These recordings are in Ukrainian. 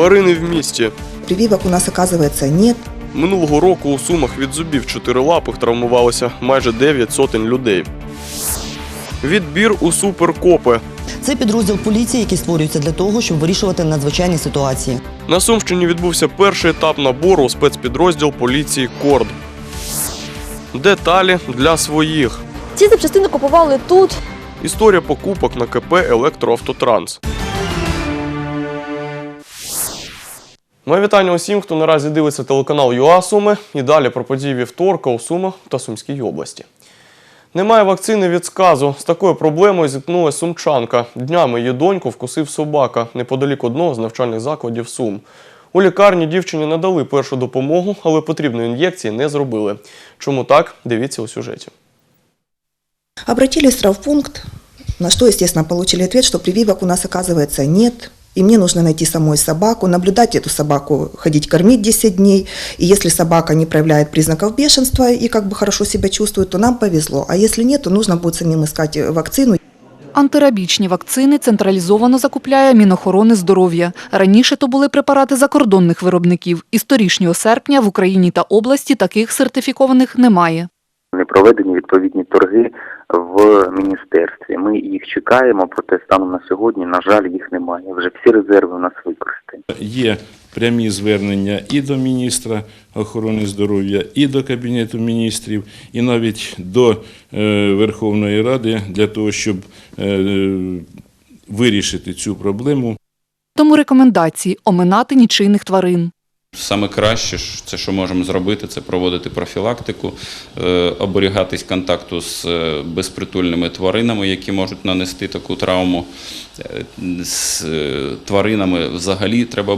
Тварини в місті. Прививок у нас, оказывается, нет. Минулого року у Сумах від зубів чотирилапих травмувалося майже 9 сотень людей. Відбір у суперкопи. Це підрозділ поліції, який створюється для того, щоб вирішувати надзвичайні ситуації. На Сумщині відбувся перший етап набору у спецпідрозділ поліції Корд. Деталі для своїх. Ці запчастини купували тут. Історія покупок на КП Електроавтотранс. Моє вітання усім, хто наразі дивиться телеканал ЮА Суми. І далі про події вівторка у Сумах та Сумській області. Немає вакцини від сказу. З такою проблемою зіткнулася сумчанка. Днями її доньку вкусив собака неподалік одного з навчальних закладів Сум. У лікарні дівчині надали першу допомогу, але потрібної ін'єкції не зробили. Чому так? Дивіться у сюжеті. Обратились в травмпункт, на что, естественно, получили ответ, что прививок у нас, оказывается, нет. И мне нужно найти самой собаку, наблюдать эту собаку, ходить кормить 10 дней. И если собака не проявляет признаков бешенства и как бы хорошо себя чувствует, то нам повезло. А если нет, то нужно будет самим искать э, вакцину. Антирабічні вакцини централізовано закупляє Мінохорони здоров'я. Раніше то були препарати закордонних виробників. І з торішнього серпня в Україні та області таких сертифікованих немає. Не проведені відповідні торги в міністерстві. Ми їх чекаємо, проте станом на сьогодні, на жаль, їх немає. Вже всі резерви у нас використані. Є прямі звернення і до міністра охорони здоров'я, і до Кабінету міністрів, і навіть до е, Верховної Ради для того, щоб е, вирішити цю проблему. Тому рекомендації оминати нічийних тварин. Саме краще, це що можемо зробити, це проводити профілактику, е, оберігатись контакту з е, безпритульними тваринами, які можуть нанести таку травму. Е, З тваринами взагалі треба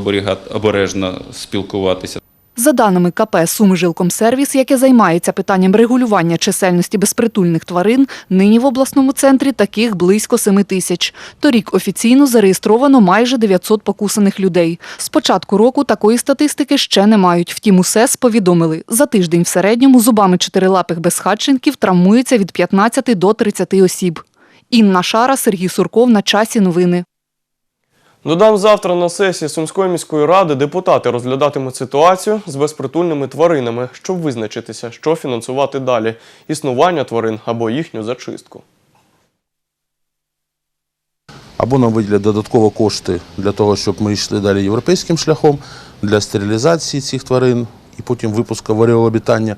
обережно спілкуватися. За даними КП «Сумижилкомсервіс», яке займається питанням регулювання чисельності безпритульних тварин, нині в обласному центрі таких близько 7 тисяч. Торік офіційно зареєстровано майже 900 покусаних людей. З початку року такої статистики ще не мають. Втім, у СЕС повідомили, за тиждень в середньому зубами чотирилапих безхатченків травмується від 15 до 30 осіб. Інна Шара, Сергій Сурков на часі новини. Додам завтра на сесії Сумської міської ради депутати розглядатимуть ситуацію з безпритульними тваринами, щоб визначитися, що фінансувати далі існування тварин або їхню зачистку. або нам виділять додатково кошти для того, щоб ми йшли далі європейським шляхом для стерилізації цих тварин і потім випуску варіообітання,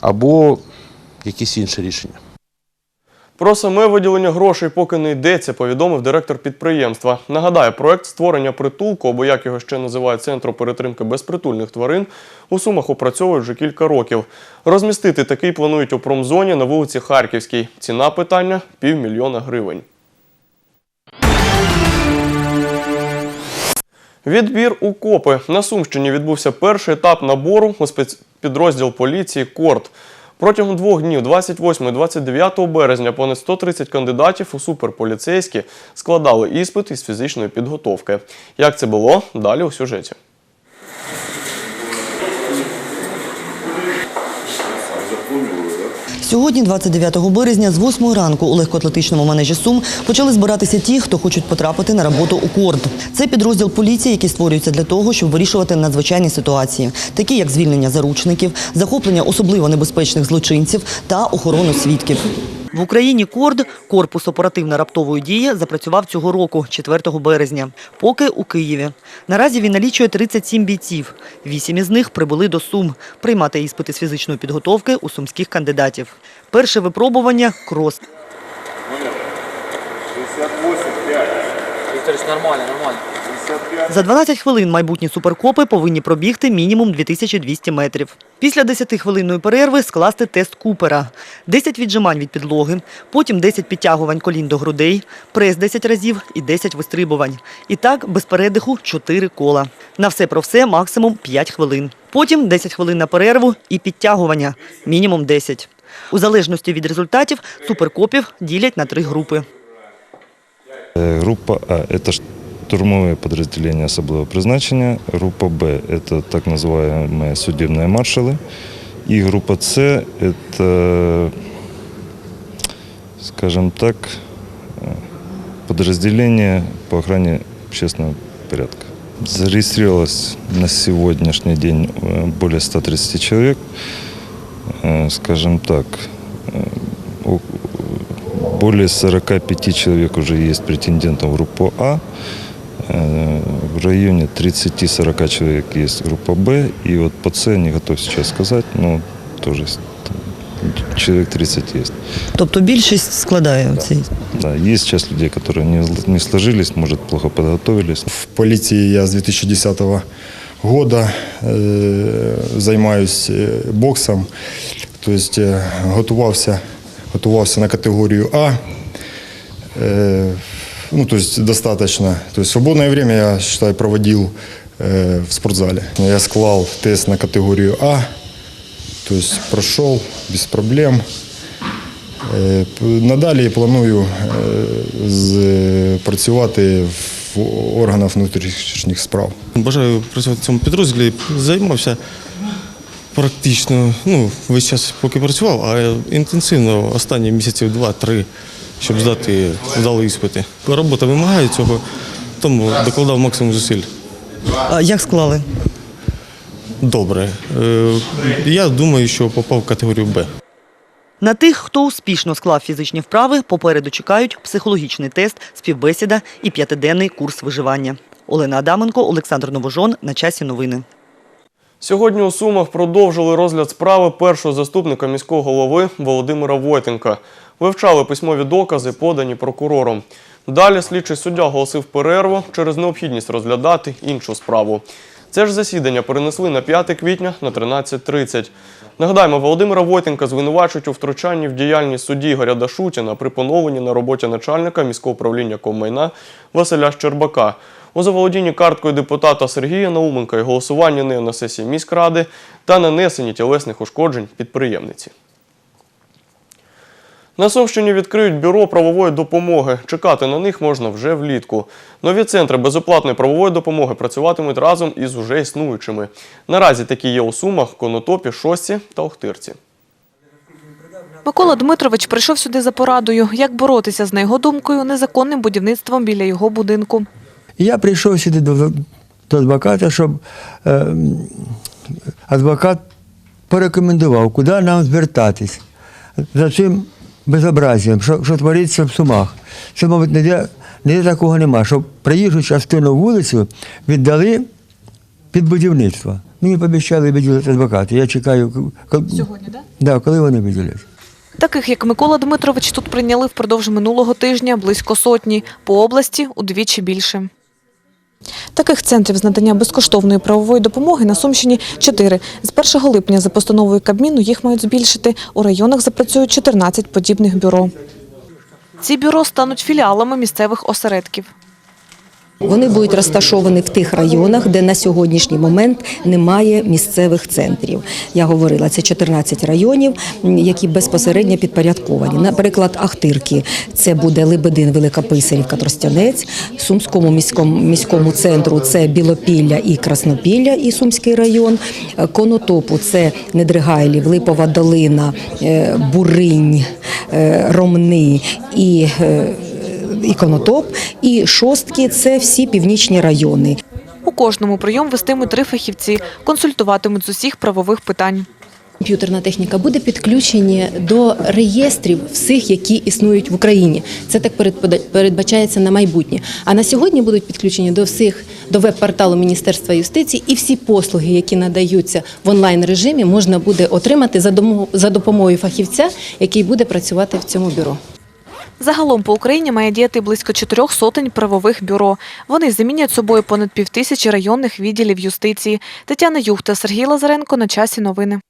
або якісь інші рішення. Про саме виділення грошей поки не йдеться, повідомив директор підприємства. Нагадаю, проект створення притулку, або як його ще називають центру перетримки безпритульних тварин, у Сумах опрацьовують вже кілька років. Розмістити такий планують у промзоні на вулиці Харківській. Ціна питання півмільйона гривень. Відбір у копи. На Сумщині відбувся перший етап набору у спецпідрозділ поліції Корт. Протягом двох днів, 28 і 29 березня, понад 130 кандидатів у суперполіцейські складали іспит із фізичної підготовки. Як це було? Далі у сюжеті. Сьогодні, 29 березня, з 8 ранку у легкоатлетичному манежі Сум почали збиратися ті, хто хочуть потрапити на роботу у КОРД. Це підрозділ поліції, який створюється для того, щоб вирішувати надзвичайні ситуації, такі як звільнення заручників, захоплення особливо небезпечних злочинців та охорону свідків. В Україні КОРД, корпус оперативно-раптової дії, запрацював цього року, 4 березня, поки у Києві. Наразі він налічує 37 бійців. Вісім із них прибули до Сум приймати іспити з фізичної підготовки у сумських кандидатів. Перше випробування – крос. За 12 хвилин майбутні суперкопи повинні пробігти мінімум 2200 метрів. Після 10-хвилинної перерви скласти тест Купера. 10 віджимань від підлоги, потім 10 підтягувань колін до грудей, прес 10 разів і 10 вистрибувань. І так, без передиху 4 кола. На все про все максимум 5 хвилин. Потім 10 хвилин на перерву і підтягування – мінімум 10. У залежності від результатів суперкопів ділять на три групи. Э, Группа А – это штурмовые подразделения особого призначения. Группа Б – это так называемые судебные маршалы. И группа С – это, скажем так, подразделение по охране общественного порядка. Зарегистрировалось на сегодняшний день более 130 человек. Скажем так, более 45 человек уже есть претендентов в группу А. Э, В районе 30-40 человек есть группа Б. И вот по С не готов сейчас сказать, но тоже с- там человек 30 есть. Тобто більшість складає цей. Да, есть сейчас людей, которые не, не сложились, может, плохо подготовились. В полиции я с 2010 года э, займаюсь э, боксом. То есть э, готувався, готувався на категорію А. Э, ну, то есть достаточно. То есть свободное время я, считаю, проводил э, в спортзале. Я склал тест на категорию А. То есть прошел без проблем. Е, Надалі планую з- працювати в органах внутрішніх справ. Бажаю працювати в цьому підрозділі. Займався практично, ну, весь час, поки працював, а інтенсивно останні місяців два-три, щоб здати вдалі іспити. Робота вимагає цього, тому докладав максимум зусиль. А як склали? Добре. Е, Я думаю, що попав в категорію Б. На тих, хто успішно склав фізичні вправи, попереду чекають психологічний тест, співбесіда і п'ятиденний курс виживання. Олена Адаменко, Олександр Новожон. На часі новини. Сьогодні у Сумах продовжили розгляд справи першого заступника міського голови Володимира Войтенка. Вивчали письмові докази, подані прокурором. Далі слідчий суддя оголосив перерву через необхідність розглядати іншу справу. Це ж засідання перенесли на 5 квітня на 13.30. Нагадаємо, Володимира Войтенка звинувачують у втручанні в діяльність судді Ігоря Дашутіна при поновленні на роботі начальника міського управління Комайна Василя Щербака. У заволодінні карткою депутата Сергія Науменка і голосуванні нею на сесії міськради та нанесенні тілесних ушкоджень підприємниці. На Сумщині відкриють бюро правової допомоги. Чекати на них можна вже влітку. Нові центри безоплатної правової допомоги працюватимуть разом із уже існуючими. Наразі такі є у Сумах, Конотопі, Шості та Охтирці. Микола Дмитрович прийшов сюди за порадою, як боротися з, на його думкою, незаконним будівництвом біля його будинку. Я прийшов сюди до, до адвоката, щоб е, адвокат порекомендував, куди нам звертатись за цим безобразієм, що, що твориться в Сумах. Це, мабуть, ніде, ніде такого нема, щоб проїжджу частину вулицю віддали під будівництво. Мені пообіцяли виділити адвокати. Я чекаю, коли, Сьогодні, так? да, коли вони виділять. Таких, як Микола Дмитрович, тут прийняли впродовж минулого тижня близько сотні, по області удвічі більше. Таких центрів з надання безкоштовної правової допомоги на Сумщині чотири. З 1 липня за постановою Кабміну їх мають збільшити. У районах запрацюють 14 подібних бюро. Ці бюро стануть філіалами місцевих осередків. Вони будуть розташовані в тих районах, де на сьогоднішній момент немає місцевих центрів. Я говорила, це 14 районів, які безпосередньо підпорядковані. Наприклад, Ахтирки це буде Лебедин, Велика Писарівка, Тростянець. Сумському міському міському центру це Білопілля і Краснопілля, і Сумський район. Е, Конотопу це Недригайлів, Липова долина, е, Буринь, е, Ромни і. Е, і шостки це всі північні райони. У кожному прийом вестимуть три фахівці, консультуватимуть з усіх правових питань. Комп'ютерна техніка буде підключені до реєстрів всіх, які існують в Україні. Це так передбачається на майбутнє. А на сьогодні будуть підключені до всіх до веб-порталу Міністерства юстиції, і всі послуги, які надаються в онлайн режимі, можна буде отримати за допомогою фахівця, який буде працювати в цьому бюро. Загалом по Україні має діяти близько чотирьох сотень правових бюро. Вони замінять собою понад півтисячі районних відділів юстиції. Тетяна Юхта, Сергій Лазаренко на часі новини.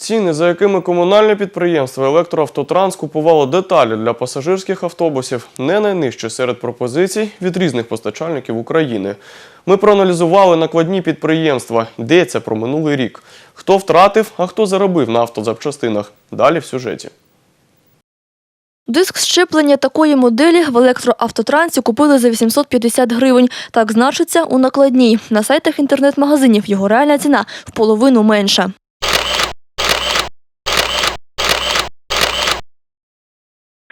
Ціни, за якими комунальне підприємство Електроавтотранс купувало деталі для пасажирських автобусів, не найнижчі серед пропозицій від різних постачальників України. Ми проаналізували накладні підприємства. Йдеться про минулий рік. Хто втратив, а хто заробив на автозапчастинах. Далі в сюжеті. Диск щеплення такої моделі в електроавтотрансі купили за 850 гривень. Так значиться у накладній. На сайтах інтернет-магазинів його реальна ціна в половину менша.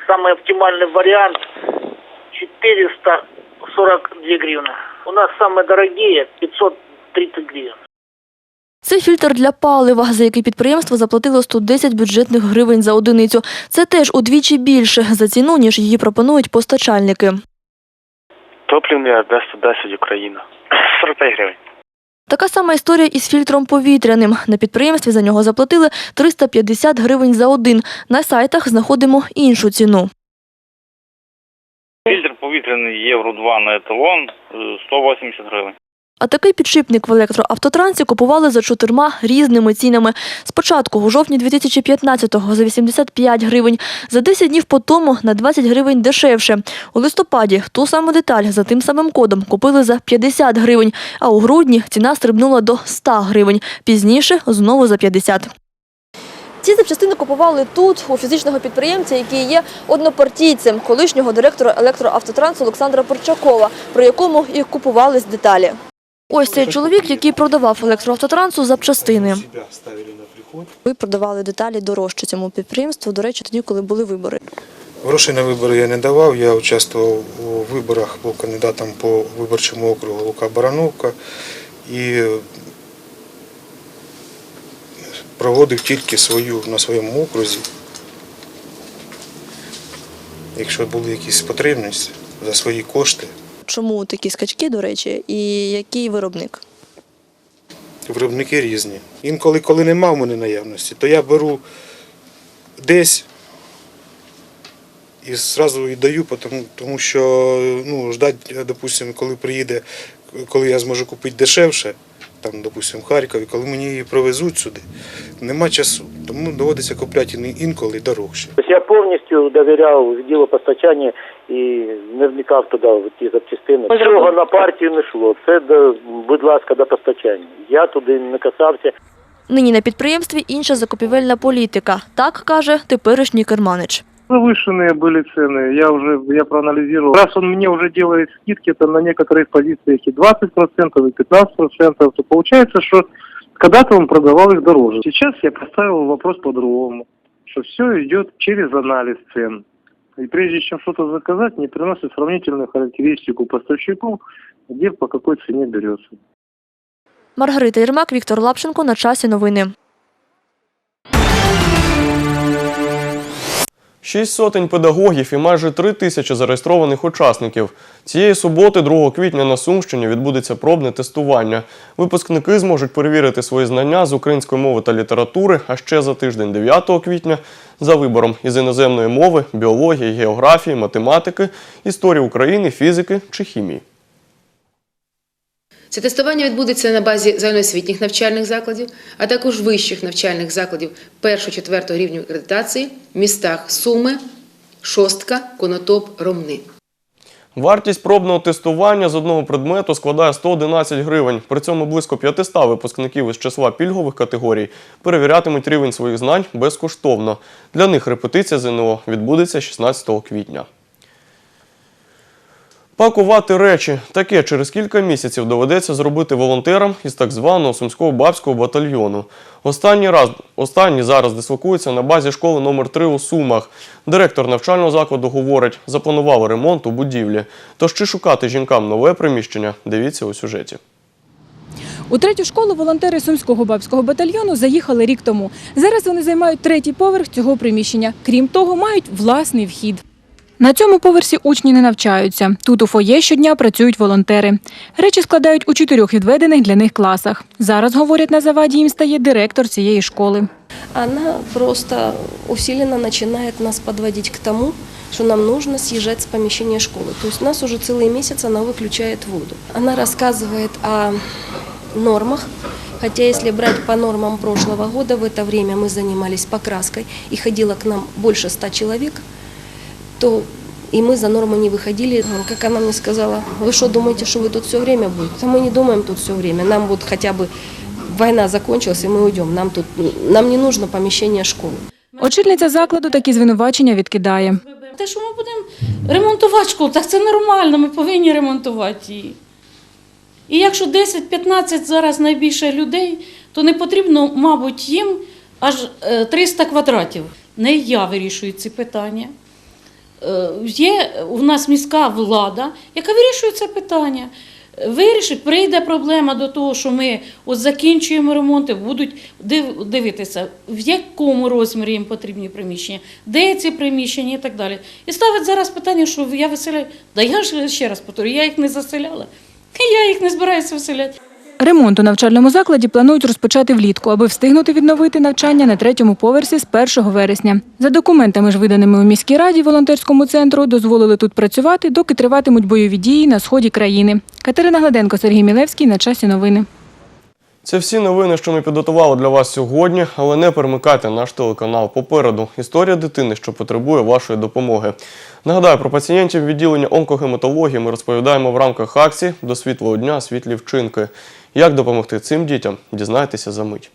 Самый оптимальный вариант 442 гривны. У нас самые дорогие 530 гривен. Це фільтр для палива, за який підприємство заплатило 110 бюджетних гривень за одиницю. Це теж удвічі більше за ціну, ніж її пропонують постачальники. Топливний Одеса 10 Україна. 45 гривень. Така сама історія із фільтром повітряним. На підприємстві за нього заплатили 350 гривень за один. На сайтах знаходимо іншу ціну. Фільтр повітряний Євро 2 на еталон е, 180 гривень. А такий підшипник в електроавтотрансі купували за чотирма різними цінами. Спочатку у жовтні 2015-го за 85 гривень, за 10 днів по тому на 20 гривень дешевше. У листопаді ту саму деталь за тим самим кодом купили за 50 гривень, а у грудні ціна стрибнула до 100 гривень, пізніше знову за 50. Ці запчастини купували тут, у фізичного підприємця, який є однопартійцем колишнього директора електроавтотрансу Олександра Порчакова, про якому і купувались деталі. Ось цей чоловік, який продавав електроавтотрансу запчастини. Ви продавали деталі дорожче цьому підприємству, до речі, тоді, коли були вибори. Грошей на вибори я не давав. Я участвував у виборах, був кандидатом по виборчому округу Лука Барановка і проводив тільки свою на своєму окрузі. Якщо були якісь потребності за свої кошти, Чому такі скачки, до речі, і який виробник? виробники різні. Інколи, коли нема в мене наявності, то я беру десь і одразу і даю, тому, тому що ну, ждать, допустимо, коли приїде, коли я зможу купити дешевше, там, допустимо, в Харкові, коли мені її привезуть сюди, нема часу Тому доводиться купляти ін- інколи дорожче. Тобто я повністю довіряв ділу постачання і не вникав туди в ті запчастини. Цього на партію не йшло. Це, до, будь ласка, до постачання. Я туди не касався. Нині на підприємстві інша закупівельна політика. Так каже теперішній керманич. Завышенные были цены. Я уже я проанализировал. Раз он мне уже делает скидки там на некоторых позициях и 20%, и 15%, то получается, что когда-то он продавал их дороже. Сейчас я поставил вопрос по-другому, что все идет через анализ цен. И прежде чем что-то заказать, не приносит сравнительную характеристику поставщику, где по какой цене берется. Маргарита Єрмак, Віктор Лапшенко На часі новини. Шість сотень педагогів і майже три тисячі зареєстрованих учасників. Цієї суботи, 2 квітня, на Сумщині відбудеться пробне тестування. Випускники зможуть перевірити свої знання з української мови та літератури, а ще за тиждень, 9 квітня, за вибором із іноземної мови, біології, географії, математики, історії України, фізики чи хімії. Це тестування відбудеться на базі загальноосвітніх навчальних закладів, а також вищих навчальних закладів 1-4 рівнів акредитації в містах Суми, Шостка, Конотоп, Ромни. Вартість пробного тестування з одного предмету складає 111 гривень. При цьому близько 500 випускників із числа пільгових категорій перевірятимуть рівень своїх знань безкоштовно. Для них репетиція ЗНО відбудеться 16 квітня. Пакувати речі таке через кілька місяців доведеться зробити волонтерам із так званого сумського бабського батальйону. Останній раз останні зараз дислокуються на базі школи номер 3 у Сумах. Директор навчального закладу говорить, запланували ремонт у будівлі. Тож чи шукати жінкам нове приміщення? Дивіться у сюжеті. У третю школу волонтери Сумського бабського батальйону заїхали рік тому. Зараз вони займають третій поверх цього приміщення. Крім того, мають власний вхід. На цьому поверсі учні не навчаються. Тут у фоє щодня працюють волонтери. Речі складають у чотирьох відведених для них класах. Зараз, говорять, на заваді їм стає директор цієї школи. она просто усиленно начинает нас подводить к тому, что нам нужно съезжать с помещения школы. То есть у нас уже целый месяц она выключает воду. Она рассказывает о нормах, хотя если брать по нормам прошлого года, в это время мы занимались покраской и ходило к нам больше ста человек, то и мы за нормы не выходили. Как она мне сказала, вы что, думаете, что вы тут все время будете? Да мы не думаем тут все время. Нам вот хотя бы война закончилась, и мы уйдем. Нам тут нам не нужно помещение школы. Очільниця закладу такі звинувачення відкидає. Те, що ми будемо ремонтувати школу, так це нормально, ми повинні ремонтувати її. І якщо 10-15 зараз найбільше людей, то не потрібно, мабуть, їм аж е, 300 квадратів. Не я вирішую ці питання. Е, Є у нас міська влада, яка вирішує це питання. Вирішить, прийде проблема до того, що ми от закінчуємо ремонти, будуть див- дивитися, в якому розмірі їм потрібні приміщення, де ці приміщення і так далі. І ставить зараз питання, що я виселяю. Да я ж ще раз повторю, я їх не заселяла. Я їх не збираюся виселяти. Ремонт у навчальному закладі планують розпочати влітку, аби встигнути відновити навчання на третьому поверсі з 1 вересня. За документами ж виданими у міській раді волонтерському центру дозволили тут працювати, доки триватимуть бойові дії на сході країни. Катерина Гладенко, Сергій Мілевський. На часі новини. Це всі новини, що ми підготували для вас сьогодні, але не перемикайте наш телеканал. Попереду історія дитини, що потребує вашої допомоги. Нагадаю, про пацієнтів відділення онкогематології ми розповідаємо в рамках акції до світлого дня світлі вчинки. Як допомогти цим дітям? Дізнайтеся за мить.